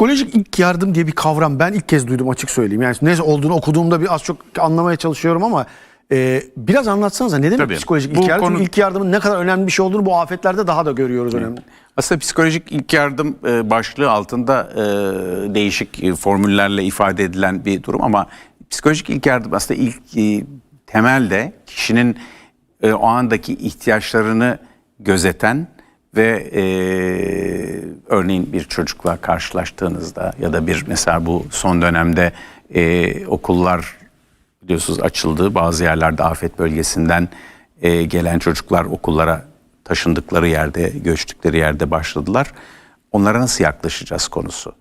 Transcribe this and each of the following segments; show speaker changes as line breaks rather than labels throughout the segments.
Psikolojik ilk yardım diye bir kavram ben ilk kez duydum açık söyleyeyim. Yani ne olduğunu okuduğumda bir az çok anlamaya çalışıyorum ama e, biraz anlatsanıza ne demek
Tabii.
psikolojik
Bu
ilk yardım?
konu-
İlk yardımın ne kadar önemli bir şey olduğunu bu afetlerde daha da görüyoruz önemli.
Aslında psikolojik ilk yardım e, başlığı altında e, değişik e, formüllerle ifade edilen bir durum ama psikolojik ilk yardım aslında ilk e, temelde kişinin e, o andaki ihtiyaçlarını gözeten ve e, örneğin bir çocukla karşılaştığınızda ya da bir mesela bu son dönemde e, okullar biliyorsunuz açıldı. Bazı yerlerde afet bölgesinden e, gelen çocuklar okullara taşındıkları yerde, göçtükleri yerde başladılar. Onlara nasıl yaklaşacağız konusu.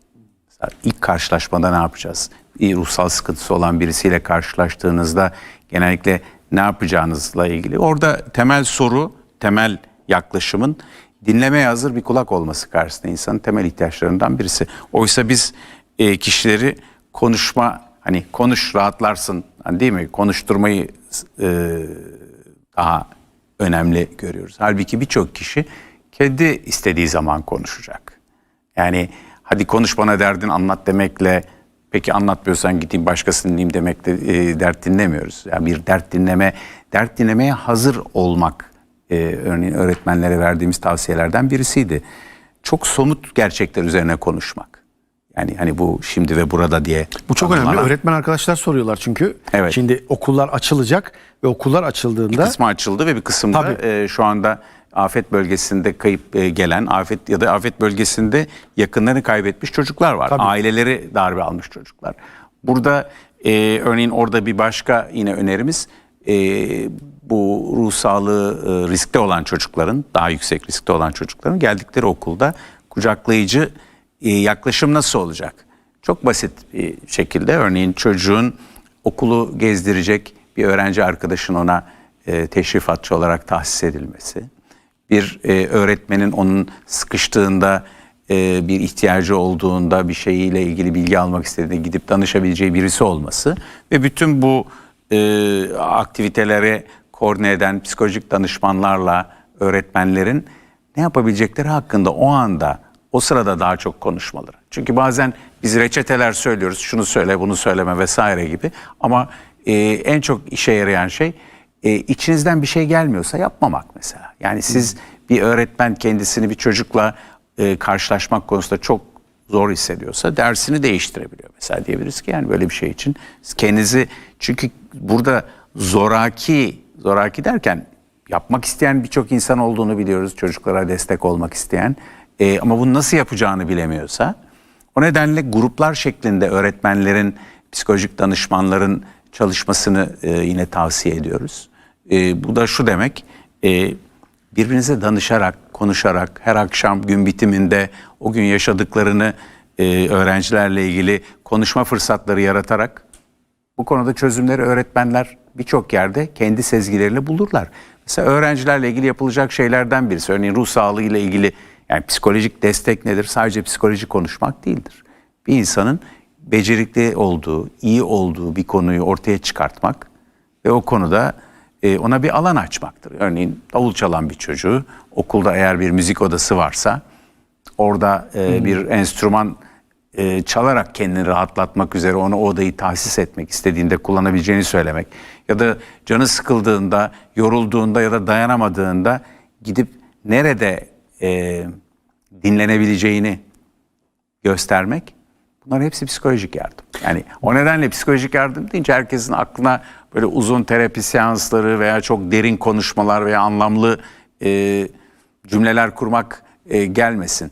Mesela ilk karşılaşmada ne yapacağız? Bir ruhsal sıkıntısı olan birisiyle karşılaştığınızda genellikle ne yapacağınızla ilgili. Orada temel soru, temel yaklaşımın dinlemeye hazır bir kulak olması karşısında insanın temel ihtiyaçlarından birisi. Oysa biz e, kişileri konuşma hani konuş rahatlarsın hani değil mi? Konuşturmayı e, daha önemli görüyoruz. Halbuki birçok kişi kendi istediği zaman konuşacak. Yani hadi konuş bana derdin anlat demekle peki anlatmıyorsan gideyim başkasını dinleyeyim demekle e, dert dinlemiyoruz. Yani bir dert dinleme, dert dinlemeye hazır olmak e, örneğin öğretmenlere verdiğimiz tavsiyelerden birisiydi. Çok somut gerçekler üzerine konuşmak. Yani hani bu şimdi ve burada diye.
Bu çok önemli.
tanımlanan
Öğretmen arkadaşlar soruyorlar çünkü.
Evet.
Şimdi okullar açılacak ve okullar açıldığında
kısmı açıldı ve bir kısımda
Tabii.
e, şu anda afet bölgesinde kayıp e, gelen afet ya da afet bölgesinde yakınlarını kaybetmiş çocuklar var.
Tabii.
Aileleri darbe almış çocuklar. Burada e, örneğin orada bir başka yine önerimiz e, bu ruh sağlığı e, riskte olan çocukların daha yüksek riskte olan çocukların geldikleri okulda kucaklayıcı e, yaklaşım nasıl olacak? Çok basit bir şekilde örneğin çocuğun okulu gezdirecek bir öğrenci arkadaşın ona e, teşrifatçı olarak tahsis edilmesi, bir e, öğretmenin onun sıkıştığında e, bir ihtiyacı olduğunda bir şeyiyle ilgili bilgi almak istediğinde gidip danışabileceği birisi olması ve bütün bu e, aktivitelere koordine eden psikolojik danışmanlarla öğretmenlerin ne yapabilecekleri hakkında o anda o sırada daha çok konuşmaları. Çünkü bazen biz reçeteler söylüyoruz, şunu söyle, bunu söyleme vesaire gibi. Ama e, en çok işe yarayan şey e, içinizden bir şey gelmiyorsa yapmamak mesela. Yani siz bir öğretmen kendisini bir çocukla e, karşılaşmak konusunda çok zor hissediyorsa dersini değiştirebiliyor. Mesela diyebiliriz ki yani böyle bir şey için kendinizi çünkü burada zoraki zoraki derken yapmak isteyen birçok insan olduğunu biliyoruz. Çocuklara destek olmak isteyen. E, ama bunu nasıl yapacağını bilemiyorsa o nedenle gruplar şeklinde öğretmenlerin, psikolojik danışmanların çalışmasını e, yine tavsiye ediyoruz. E, bu da şu demek, e, birbirinize danışarak, konuşarak, her akşam gün bitiminde o gün yaşadıklarını e, öğrencilerle ilgili konuşma fırsatları yaratarak bu konuda çözümleri öğretmenler birçok yerde kendi sezgileriyle bulurlar. Mesela öğrencilerle ilgili yapılacak şeylerden birisi, örneğin ruh sağlığı ile ilgili yani psikolojik destek nedir? Sadece psikoloji konuşmak değildir. Bir insanın becerikli olduğu, iyi olduğu bir konuyu ortaya çıkartmak ve o konuda e, ona bir alan açmaktır. Örneğin davul çalan bir çocuğu okulda eğer bir müzik odası varsa orada e, bir enstrüman e, çalarak kendini rahatlatmak üzere ona odayı tahsis etmek istediğinde kullanabileceğini söylemek ya da canı sıkıldığında, yorulduğunda ya da dayanamadığında gidip nerede e, dinlenebileceğini göstermek bunlar hepsi psikolojik yardım. Yani o nedenle psikolojik yardım deyince herkesin aklına böyle uzun terapi seansları veya çok derin konuşmalar veya anlamlı e, cümleler kurmak e, gelmesin.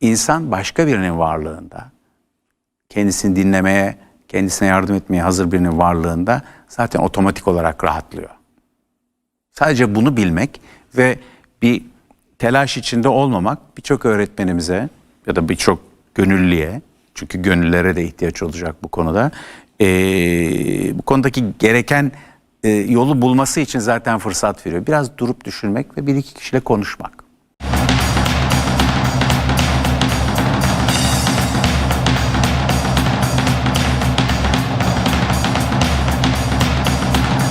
İnsan başka birinin varlığında kendisini dinlemeye, kendisine yardım etmeye hazır birinin varlığında zaten otomatik olarak rahatlıyor. Sadece bunu bilmek ve bir telaş içinde olmamak birçok öğretmenimize ya da birçok gönüllüye çünkü gönüllere de ihtiyaç olacak bu konuda eee, bu konudaki gereken eee, yolu bulması için zaten fırsat veriyor. Biraz durup düşünmek ve bir iki kişiyle konuşmak.